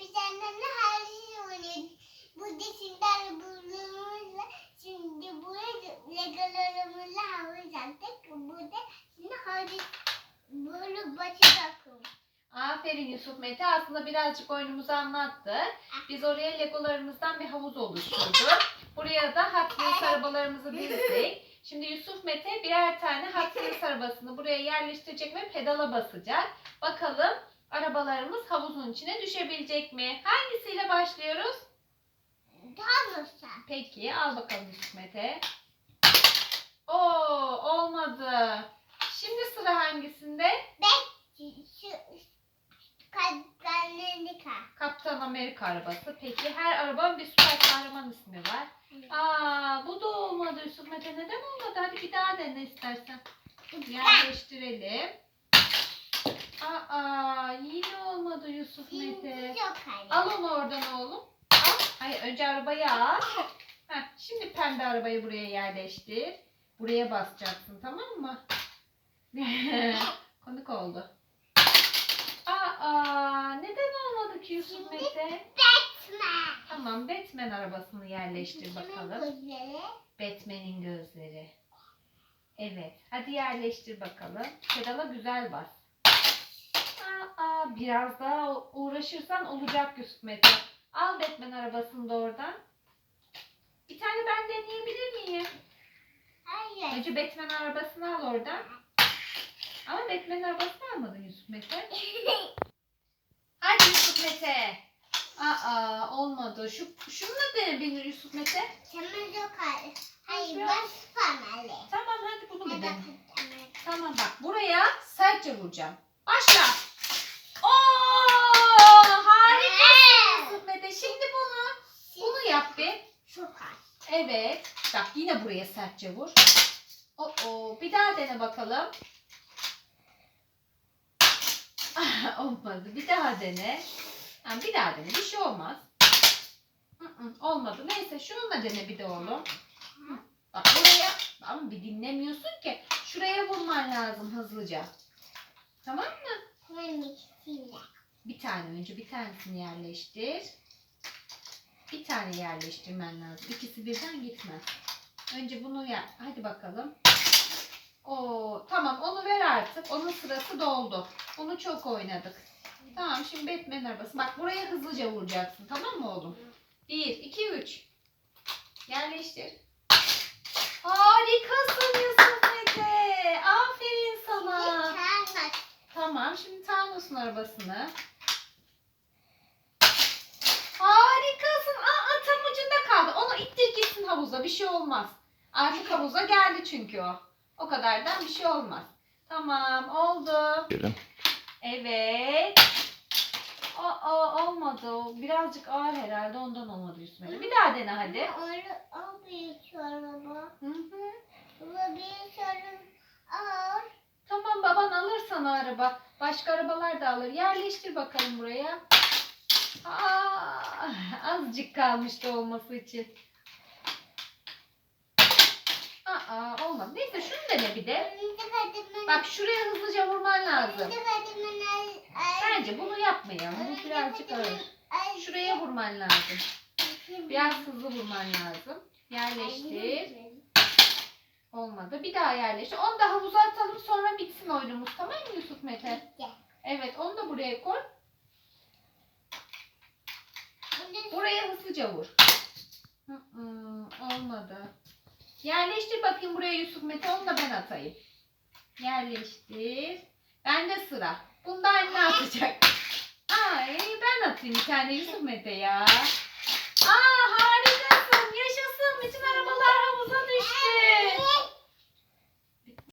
biz annemle her şeyi oynadık. Burada şimdi arabalarımızla şimdi buraya legolarımızla havuz yaptık. Burada şimdi havuz böyle başı bakıyorum. Aferin Yusuf Mete. Aslında birazcık oyunumuzu anlattı. Biz oraya legolarımızdan bir havuz oluşturduk. Buraya da Hot arabalarımızı dizdik. Şimdi Yusuf Mete birer tane Hot arabasını buraya yerleştirecek ve pedala basacak. Bakalım arabalarımız havuzun içine düşebilecek mi? Hangisiyle başlıyoruz? Havuza. Peki al bakalım Yusuf Mete. Oo olmadı. Şimdi sıra hangisinde? Şu, şu kalplerindeki. Kaptan Amerika arabası. Peki her arabanın bir süper kahraman ismi var. Aa bu da olmadı Yusuf Mete. Neden olmadı? Hadi bir daha dene istersen. Yerleştirelim. Aa Yusuf Mete. Hayır. Al onu oradan oğlum. Al. Hayır önce arabayı al. Heh, şimdi pembe arabayı buraya yerleştir. Buraya basacaksın tamam mı? Konuk oldu. Aa neden olmadı ki Yusuf Mete? Batman. Tamam Batman arabasını yerleştir bakalım. Batman'in gözleri. Evet. Hadi yerleştir bakalım. Pedala güzel bas. Aa, biraz daha uğraşırsan olacak Yusuf Mete. Al Batman arabasını da oradan. Bir tane ben deneyebilir miyim? Hayır. Önce Batman arabasını al oradan. Ama Batman arabasını almadın Yusuf Mete. Hadi Yusuf Mete. Aa olmadı. Şu şununla dene beni Yusuf Mete. Kimin yok hayır. Hayır Biraz- baş panalı. Tamam hadi bunu dene. bakalım. Tamam bak buraya sertçe vuracağım. Başla. Oo Mete. Şimdi bunu bunu yap bir. Çok az. Evet. Bak yine buraya sertçe vur. Oo bir daha dene bakalım. Ah, Olmadı. Bir daha dene. Ha, bir daha dene. Bir şey olmaz. Olmadı. Neyse şununla dene bir de oğlum. Bak buraya ama bir dinlemiyorsun ki. Şuraya vurman lazım hızlıca. Tamam mı? Bir tane önce bir tanesini yerleştir. Bir tane yerleştirmen lazım. İkisi birden gitmez. Önce bunu yap. Hadi bakalım. Oo, tamam onu ver artık. Onun sırası doldu. Onu çok oynadık. Tamam şimdi Batman arabası. Bak buraya hızlıca vuracaksın. Tamam mı oğlum? 1, 2, 3. Yerleştir. Harikasın Yusuf Mete. Aferin sana. Tamam şimdi Thanos'un arabasını. Havuza. Bir şey olmaz. Artık havuza geldi çünkü o. O kadardan bir şey olmaz. Tamam oldu. Diyelim. Evet. Aa olmadı. O birazcık ağır herhalde ondan olmadı Yusuf'e. Bir daha dene hadi. O büyük araba. Hı hı. Bu büyük araba ağır. Tamam baban alır sana araba. Başka arabalar da alır. Yerleştir bakalım buraya. Aa, azıcık kalmıştı olması için. Aa olmadı. Neyse şunu dene bir de. Bak şuraya hızlıca vurman lazım. Bence bunu yapmayalım. Bu birazcık ağır. ay- Şuraya vurman lazım. Biraz hızlı vurman lazım. Yerleştir. Olmadı. Bir daha yerleştir. Onu da havuza atalım sonra bitsin oyunumuz. Tamam mı Yusuf Mete? Evet onu da buraya koy. Buraya hızlıca vur. Hı hı, olmadı. Yerleştir bakayım buraya Yusuf Mete. Onu da ben atayım. Yerleştir. Bende sıra. Bunda anne atacak. Ay ben atayım bir tane Yusuf Mete ya. Aa harikasın. Yaşasın. Bütün arabalar havuza düştü.